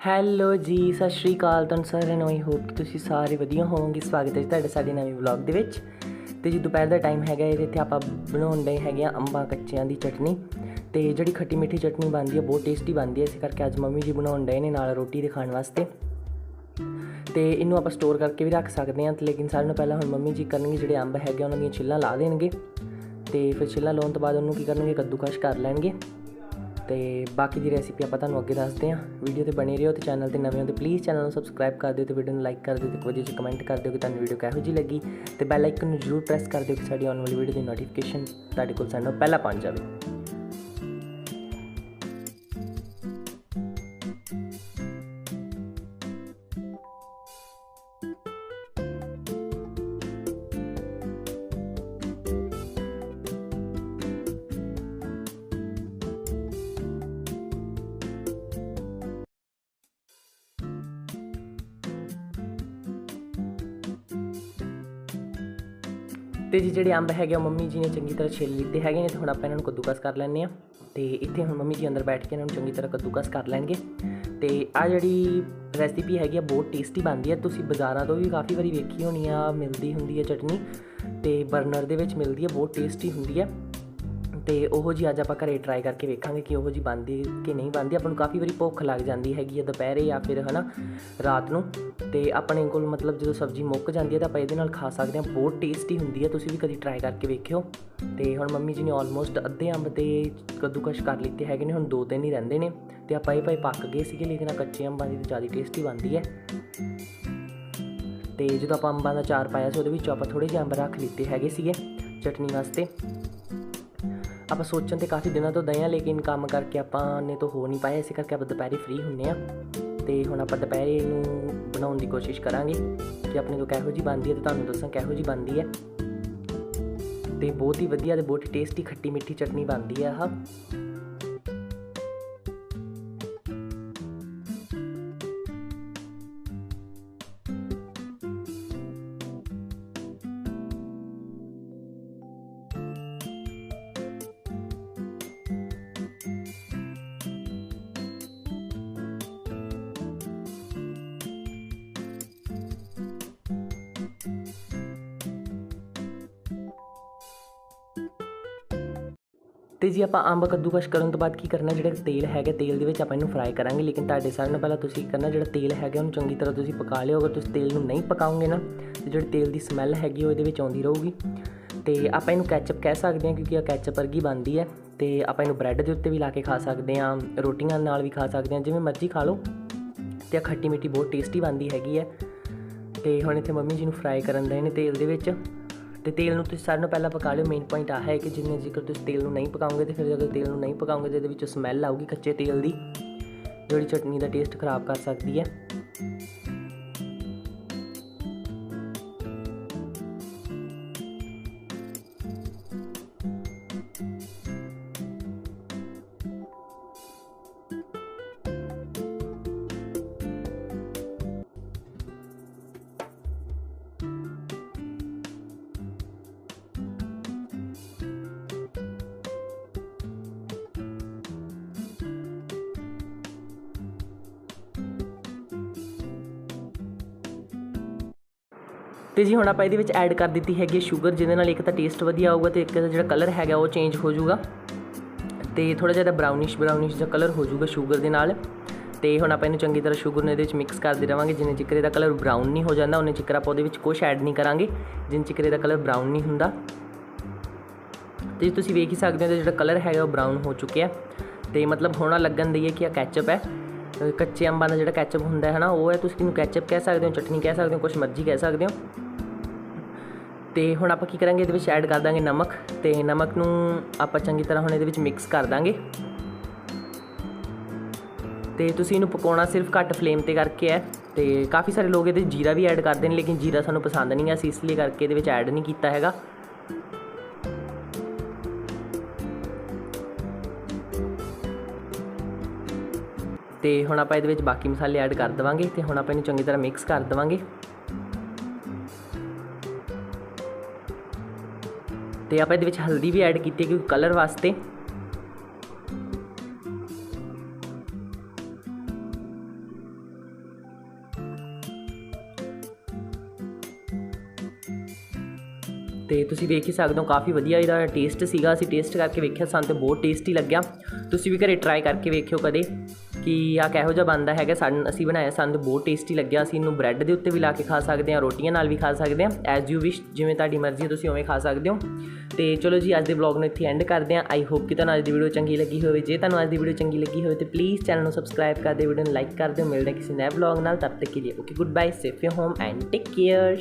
Hello ਜੀ, ਸਤਿ ਸ਼੍ਰੀ ਅਕਾਲ ਤੁਹਾਨੂੰ ਸਾਰਿਆਂ ਨੂੰ ਆਈ ਹੋਪ ਕਿ ਤੁਸੀਂ ਸਾਰੇ ਵਧੀਆ ਹੋਵੋਗੇ। ਸਵਾਗਤ ਹੈ ਜੀ ਤੁਹਾਡਾ ਸਾਡੇ ਨਵੇਂ ਵਲੌਗ ਦੇ ਵਿੱਚ। ਤੇ ਜੀ ਦੁਪਹਿਰ ਦਾ ਟਾਈਮ ਹੈਗਾ ਇਹਦੇ ਤੇ ਆਪਾਂ ਬਣਾਉਣ ਦੇ ਹੈਗੇ ਆ ਅੰਬਾਂ ਕੱਚਿਆਂ ਦੀ ਚਟਨੀ। ਤੇ ਜਿਹੜੀ ਖੱਟੀ ਮਿੱਠੀ ਚਟਨੀ ਬਣਦੀ ਹੈ, ਬਹੁਤ ਟੇਸਟੀ ਬਣਦੀ ਹੈ। ਇਸ ਕਰਕੇ ਅੱਜ ਮੰਮੀ ਜੀ ਬਣਾਉਣ ਦੇ ਨੇ ਨਾਲ ਰੋਟੀ ਦੇ ਖਾਣ ਵਾਸਤੇ। ਤੇ ਇਹਨੂੰ ਆਪਾਂ ਸਟੋਰ ਕਰਕੇ ਵੀ ਰੱਖ ਸਕਦੇ ਹਾਂ, ਤੇ ਲੇਕਿਨ ਸਾਰਿਆਂ ਨੂੰ ਪਹਿਲਾਂ ਹੁਣ ਮੰਮੀ ਜੀ ਕਰਨਗੇ ਜਿਹੜੇ ਅੰਬ ਹੈਗੇ ਉਹਨਾਂ ਦੀਆਂ ਛਿੱਲਾਂ ਲਾ ਦੇਣਗੇ। ਤੇ ਫਿਰ ਛਿੱਲਾਂ ਲਾਉਣ ਤੋਂ ਬਾਅਦ ਉਹਨੂੰ ਕੀ ਕਰਨਗੇ? ਕੱਦੂਕਸ਼ ਕਰ ਲੈਣਗੇ। ਤੇ ਬਾਕੀ ਦੀ ਰੈਸਿਪੀ ਆਪਾਂ ਤੁਹਾਨੂੰ ਅੱਗੇ ਦੱਸਦੇ ਹਾਂ। ਵੀਡੀਓ ਤੇ ਬਣੇ ਰਹੋ ਤੇ ਚੈਨਲ ਤੇ ਨਵੇਂ ਹੋ ਤੇ ਪਲੀਜ਼ ਚੈਨਲ ਨੂੰ ਸਬਸਕ੍ਰਾਈਬ ਕਰ ਦਿਓ ਤੇ ਵੀਡੀਓ ਨੂੰ ਲਾਈਕ ਕਰ ਦਿਓ ਤੇ ਇੱਕ ਵਧੀਆ ਜਿਹਾ ਕਮੈਂਟ ਕਰ ਦਿਓ ਕਿ ਤੁਹਾਨੂੰ ਵੀਡੀਓ ਕਿਹੋ ਜਿਹੀ ਲੱਗੀ। ਤੇ ਬੈਲ ਆਈਕਨ ਨੂੰ ਜ਼ਰੂਰ ਪ੍ਰੈਸ ਕਰ ਦਿਓ ਕਿ ਸਾਡੀ ਆਉਣ ਵਾਲੀ ਵੀਡੀਓ ਦੀ ਨੋਟੀਫਿਕੇਸ਼ਨ ਤੁਹਾਡੇ ਕੋਲ ਸਾਨੂੰ ਪਹਿਲਾਂ ਪਹੁੰਚ ਜਾਵੇ। ਤੇ ਜੀ ਜਿਹੜੇ ਅੰਬ ਹੈਗੇ ਉਹ ਮੰਮੀ ਜੀ ਨੇ ਚੰਗੀ ਤਰ੍ਹਾਂ ਛਿੱਲ ਲਿੱਤੇ ਹੈਗੇ ਨੇ ਤੇ ਹੁਣ ਆਪਾਂ ਇਹਨਾਂ ਨੂੰ ਕੱਦੂਕਸ ਕਰ ਲੈਂਦੇ ਆ ਤੇ ਇੱਥੇ ਹੁਣ ਮੰਮੀ ਜੀ ਅੰਦਰ ਬੈਠ ਕੇ ਇਹਨਾਂ ਨੂੰ ਚੰਗੀ ਤਰ੍ਹਾਂ ਕੱਦੂਕਸ ਕਰ ਲੈਣਗੇ। ਤੇ ਆ ਜਿਹੜੀ ਰੈਸਿਪੀ ਹੈਗੀ ਆ, ਬਹੁਤ ਟੇਸਟੀ ਬਣਦੀ ਹੈ ਤੁਸੀਂ ਬਾਜ਼ਾਰਾਂ ਤੋਂ ਵੀ ਕਾਫੀ ਵਾਰੀ ਵੇਖੀ ਹੋਣੀ ਆ, ਮਿਲਦੀ ਹੁੰਦੀ ਹੈ ਚਟਨੀ। ਤੇ ਬਰਨਰ ਦੇ ਵਿੱਚ ਮਿਲਦੀ ਹੈ ਬਹੁਤ ਟੇਸਟੀ ਹੁੰਦੀ ਹੈ ਤੇ ਉਹੋ ਜੀ ਅੱਜ ਆਪਾਂ ਘਰੇ ਟਰਾਈ ਕਰਕੇ ਵੇਖਾਂਗੇ ਕਿ ਉਹੋ ਜੀ ਬਣਦੀ ਕਿ ਨਹੀਂ ਬਣਦੀ। ਆਪਾਂ ਨੂੰ ਕਾਫੀ ਵਾਰੀ ਭੁੱਖ ਲੱਗ ਜਾਂਦੀ ਹੈਗੀ ਹੈ ਦੁਪਹਿਰੇ ਜਾਂ ਫਿਰ ਹਨਾ ਰਾਤ ਨੂੰ। ਤੇ ਆਪਣੇ ਕੋਲ ਮਤਲਬ ਜਦੋਂ ਸਬਜ਼ੀ ਮੁੱਕ ਜਾਂਦੀ ਹੈ ਤਾਂ ਆਪਾਂ ਇਹਦੇ ਨਾਲ ਖਾ ਸਕਦੇ ਹਾਂ ਬਹੁਤ ਟੇਸਟੀ ਹੁੰਦੀ ਹੈ ਤੁਸੀਂ ਵੀ ਕਦੀ ਟਰਾਈ ਕਰਕੇ ਵੇਖਿਓ। ਤੇ ਹੁਣ ਮੰਮੀ ਜੀ ਨੇ ਆਲਮੋਸਟ ਅੱਧੇ ਅੰਬ ਤੇ ਕੱਦੂਕਸ਼ ਕਰ ਲਿੱਤੇ ਹੈਗੇ ਨੇ, ਹੁਣ ਦੋ ਦਿਨ ਹੀ ਰਹਿੰਦੇ ਨੇ। ਤੇ ਆਪਾਂ ਇਹ ਭਾਈ ਪੱਕ ਗਏ ਸੀਗੇ, ਲੇਕਿਨ ਕੱਚੇ ਅੰਬਾਂ ਦੀ ਜ਼ਿਆਦਾ ਟੇਸਟੀ ਬਣਦੀ ਹੈ ਤੇ ਜਦੋਂ ਆਪਾਂ ਅੰਬਾਂ ਦਾ ਚਾਰ ਪਾਇਆ ਸੀ, ਉਹਦੇ ਵਿੱਚ ਆਪਾਂ ਥੋੜੇ ਜਿਹੇ ਅੰਬ ਰੱਖ ਲਿੱਤੇ ਹੈਗੇ ਸੀਗੇ ਚਟਨੀ ਵਾਸਤੇ। ਆਪਾਂ ਸੋਚਣ ਤੇ ਕਾਫੀ ਦਿਨਾਂ ਤੋਂ ਦਏ ਆ ਲੇਕਿਨ ਕੰਮ ਕਰਕੇ ਆਪਾਂ ਨੇ ਤਾਂ ਹੋ ਨਹੀਂ ਪਾਇਆ, ਇਸੇ ਕਰਕੇ ਆਪਾਂ ਦੁਪਹਿਰੇ ਫ੍ਰੀ ਹੁੰਨੇ ਆ ਤੇ ਹੁਣ ਆਪਾਂ ਦੁਪਹਿਰੇ ਨੂੰ ਬਣਾਉਣ ਦੀ ਕੋਸ਼ਿਸ਼ ਕਰਾਂਗੇ ਕਿ ਆਪਣੇ ਤੋਂ ਕਿਹੋ ਜੀ ਬਣਦੀ ਹੈ ਤੇ ਤੁਹਾਨੂੰ ਦੱਸਾਂ ਕਿਹੋ ਜੀ ਬਣਦੀ ਹੈ। ਤੇ ਬਹੁਤ ਹੀ ਵਧੀਆ ਤੇ ਬਹੁਤ ਹੀ ਟੇਸਟੀ ਖੱਟੀ ਮਿੱਠੀ ਚਟਨੀ ਬਣਦੀ ਹੈ ਆਹ। ਤੇ ਜੀ ਆਪਾਂ ਅੰਬ ਕੱਦੂਕਸ਼ ਕਰਨ ਤੋਂ ਬਾਅਦ ਕੀ ਕਰਨਾ, ਜਿਹੜਾ ਤੇਲ ਹੈਗਾ, ਤੇਲ ਦੇ ਵਿੱਚ ਆਪਾਂ ਇਹਨੂੰ ਫਰਾਈ ਕਰਾਂਗੇ, ਲੇਕਿਨ ਤੁਹਾਡੇ ਸਾਰਿਆਂ ਨੂੰ ਪਹਿਲਾਂ ਤੁਸੀਂ ਕਰਨਾ, ਜਿਹੜਾ ਤੇਲ ਹੈਗਾ ਉਹਨੂੰ ਚੰਗੀ ਤਰ੍ਹਾਂ ਤੁਸੀਂ ਪਕਾ ਲਿਓ, ਅਗਰ ਤੁਸੀਂ ਤੇਲ ਨੂੰ ਨਹੀਂ ਪਕਾਓਗੇ ਨਾ, ਤੇ ਜਿਹੜੀ ਤੇਲ ਦੀ ਸਮੈਲ ਹੈਗੀ ਉਹ ਇਹਦੇ ਵਿੱਚ ਆਉਂਦੀ ਰਹੂਗੀ। ਤੇ ਆਪਾਂ ਇਹਨੂੰ ਕੈਚਅਪ ਕਹਿ ਸਕਦੇ ਹਾਂ, ਕਿਉਂਕਿ ਇਹ ਕੈਚਅਪ ਵਰਗੀ ਬਣਦੀ ਹੈ, ਤੇ ਆਪਾਂ ਇਹਨੂੰ ਬ੍ਰੈਡ ਦੇ ਉੱਤੇ ਵੀ ਲਾ ਕੇ ਖਾ ਸਕਦੇ ਹਾਂ, ਰੋਟੀਆਂ ਨਾਲ ਵੀ ਖਾ ਸਕਦੇ ਹਾਂ, ਜਿਵੇਂ ਮਰਜ਼ੀ ਖਾ ਲਓ। ਤੇ ਖੱਟੀ ਮਿੱਠੀ ਬਹੁਤ ਟੇਸਟੀ ਬਣਦੀ ਹੈਗੀ ਹੈ। ਤੇ ਹੁਣ ਇੱਥੇ ਮੰਮੀ ਜੀ ਨੂੰ ਫਰਾਈ ਕਰਨ ਦੇ ਨੇ ਤੇਲ ਦੇ ਵਿੱਚ। ਤੇ ਤੇਲ ਨੂੰ ਤੁਸੀਂ ਸਾਰਿਆਂ ਨੂੰ ਪਹਿਲਾਂ ਪਕਾ ਲਿਓ। ਮੇਨ ਪੁਆਇੰਟ ਆ ਹੈ ਕਿ ਜਿੰਨੇ ਜ਼ਿਕਰ ਤੁਸੀਂ ਤੇਲ ਨੂੰ ਨਹੀਂ ਪਕਾਓਗੇ ਤੇ ਫਿਰ ਜਦੋਂ ਤੇਲ ਨੂੰ ਨਹੀਂ ਪਕਾਓਗੇ, ਜਿਹਦੇ ਇਹਦੇ ਵਿੱਚੋਂ ਸਮੈਲ ਆਊਗੀ ਕੱਚੇ ਤੇਲ ਦੀ, ਜਿਹੜੀ ਚਟਨੀ ਦਾ ਟੇਸਟ ਖਰਾਬ ਕਰ ਸਕਦੀ ਹੈ। ਤੇ ਜੀ ਹੁਣ ਆਪਾਂ ਇਹਦੇ ਵਿੱਚ ਐਡ ਕਰ ਦਿੱਤੀ ਹੈਗੀ ਸ਼ੂਗਰ ਜਿਹਦੇ ਨਾਲ ਇੱਕ ਤਾਂ ਟੇਸਟ ਵਧੀਆ ਆਊਗਾ ਤੇ ਇੱਕ ਦਾ ਜਿਹੜਾ ਕਲਰ ਹੈਗਾ ਉਹ ਚੇਂਜ ਹੋ ਜਾਊਗਾ ਤੇ ਥੋੜਾ ਜਿਹਾ ਬਰਾਊਨਿਸ਼ ਬਰਾਊਨਿਸ਼ ਜਿਹਾ ਕਲਰ ਹੋ ਜਾਊਗਾ ਸ਼ੂਗਰ ਦੇ ਨਾਲ। ਤੇ ਹੁਣ ਆਪਾਂ ਇਹਨੂੰ ਚੰਗੀ ਤਰ੍ਹਾਂ ਸ਼ੂਗਰ ਨੂੰ ਇਹਦੇ ਵਿੱਚ ਮਿਕਸ ਕਰਦੇ ਰਵਾਂਗੇ। ਜਿੰਨੇ ਚਿਕਰੇ ਦਾ ਕਲਰ ਬਰਾਊਨ ਨਹੀਂ ਹੋ ਜਾਂਦਾ, ਉਹਨੇ ਚਿਕਰ ਆਪਾਂ ਉਹਦੇ ਵਿੱਚ ਕੁਝ ਐਡ ਨਹੀਂ ਕਰਾਂਗੇ। ਜਿੰਨ ਚਿਕਰੇ ਦਾ ਕਲਰ ਬਰਾਊਨ ਨਹੀਂ ਹੁੰਦਾ। ਤੇ ਤੁਸੀਂ ਵੇਖ ਹੀ ਸਕਦੇ ਹੋ ਜਿਹੜਾ ਕਲਰ ਹੈਗਾ ਉਹ ਬਰਾਊਨ ਹੋ ਚੁੱਕਿਆ। ਤੇ ਮਤਲਬ ਹੋਣਾ ਲੱਗਣ ਦੀ ਹੈ ਕਿ ਇਹ ਕੈਚਅਪ ਹੈ। ਕੱਚੇ ਅੰਬਾਂ ਦਾ ਜਿਹੜਾ ਕੈਚਅਪ ਹੁੰਦਾ ਹੈ ਨਾ, ਉਹ ਹੈ, ਤੁਸੀਂ ਇਹਨੂੰ ਕੈਚਅਪ ਕਹਿ ਸਕਦੇ ਹੋ, ਚਟਨੀ ਕਹਿ ਸਕਦੇ ਹੋ ਕੁਝ ਮਰਜ਼ੀ ਕਹਿ ਸਕਦੇ ਹੋ। ਤੇ ਹੁਣ ਆਪਾਂ ਕੀ ਕਰਾਂਗੇ, ਇਹਦੇ ਵਿੱਚ ਐਡ ਕਰ ਦਾਂਗੇ ਨਮਕ ਤੇ ਨਮਕ ਨੂੰ ਆਪਾਂ ਚੰਗੀ ਤਰ੍ਹਾਂ ਹੁਣ ਇਹਦੇ ਵਿੱਚ ਮਿਕਸ ਕਰ ਦਾਂਗੇ। ਤੇ ਤੁਸੀਂ ਇਹਨੂੰ ਪਕਾਉਣਾ ਸਿਰਫ ਘੱਟ ਫਲੇਮ ਤੇ ਕਰਕੇ ਹੈ ਤੇ ਕਾਫੀ ਸਾਰੇ ਲੋਕ ਇਹਦੇ ਜੀਰਾ ਵੀ ਐਡ ਕਰਦੇ ਨੇ, ਲੇਕਿਨ ਜੀਰਾ ਸਾਨੂੰ ਪਸੰਦ ਨਹੀਂ ਹੈ ਅਸੀਂ ਇਸ ਲਈ ਕਰਕੇ ਇਹਦੇ ਵਿੱਚ ਐਡ ਨਹੀਂ ਕੀਤਾ ਹੈਗਾ। ਤੇ ਹੁਣ ਆਪਾਂ ਇਹਦੇ ਵਿੱਚ ਬਾਕੀ ਮਸਾਲੇ ਐਡ ਕਰ ਦਵਾਂਗੇ ਤੇ ਹੁਣ ਆਪਾਂ ਇਹਨੂੰ ਚੰਗੀ ਤਰ੍ਹਾਂ ਮਿਕਸ ਕਰ ਦਵਾਂਗੇ। ਤੇ ਆਪਾਂ ਇਹਦੇ ਵਿੱਚ ਹਲਦੀ ਵੀ ਐਡ ਕੀਤੀ ਹੈ ਕਿਉਂਕਿ ਕਲਰ ਵਾਸਤੇ। ਤੇ ਤੁਸੀਂ ਦੇਖ ਹੀ ਸਕਦੇ ਹੋ, ਕਾਫੀ ਵਧੀਆ ਇਹਦਾ ਟੇਸਟ ਸੀਗਾ। ਅਸੀਂ ਟੇਸਟ ਕਰਕੇ ਵੇਖਿਆ, ਸਾਨੂੰ ਤੇ ਬਹੁਤ ਟੇਸਟੀ ਲੱਗਿਆ। ਤੁਸੀਂ ਵੀ ਘਰੇ ਟਰਾਈ ਕਰਕੇ ਵੇਖਿਓ ਕਦੇ। ਕਿ ਆ ਕਿਹੋ ਜਿਹਾ ਬਣਦਾ ਹੈਗਾ, ਸਾਨੂੰ, ਅਸੀਂ ਬਣਾਇਆ, ਸਾਨੂੰ ਬਹੁਤ ਟੇਸਟੀ ਲੱਗਿਆ, ਅਸੀਂ ਇਹਨੂੰ ਬ੍ਰੈਡ ਦੇ ਉੱਤੇ ਵੀ ਲਾ ਕੇ ਖਾ ਸਕਦੇ ਹਾਂ, ਰੋਟੀਆਂ ਨਾਲ ਵੀ ਖਾ ਸਕਦੇ ਹਾਂ ਐਜ਼ ਯੂ ਵਿਸ਼ ਜਿਵੇਂ ਤੁਹਾਡੀ ਮਰਜ਼ੀ ਹੈ, ਤੁਸੀਂ ਉਵੇਂ ਖਾ ਸਕਦੇ ਹੋ। ਤੇ ਚਲੋ ਜੀ, ਅੱਜ ਦੇ ਵਲੌਗ ਨੂੰ ਇੱਥੇ ਐਂਡ ਕਰਦੇ ਹਾਂ ਆਈ ਹੋਪ ਕਿ ਤੁਹਾਨੂੰ ਅੱਜ ਦੀ ਵੀਡੀਓ ਚੰਗੀ ਲੱਗੀ ਹੋਵੇ, ਜੇ ਤੁਹਾਨੂੰ ਅੱਜ ਦੀ ਵੀਡੀਓ ਚੰਗੀ ਲੱਗੀ ਹੋਵੇ, ਤੇ ਪਲੀਜ਼ ਚੈਨਲ ਨੂੰ ਸਬਸਕ੍ਰਾਈਬ ਕਰ ਦਿਓ ਵੀਡੀਓ ਨੂੰ ਲਾਈਕ ਕਰ ਦਿਓ, ਮਿਲਦੇ ਕਿਸੇ ਨਵੇਂ ਵਲੌਗ ਨਾਲ, ਤਦ ਤੱਕ ਕੇ ਲਈ okay good bye safe you home and take care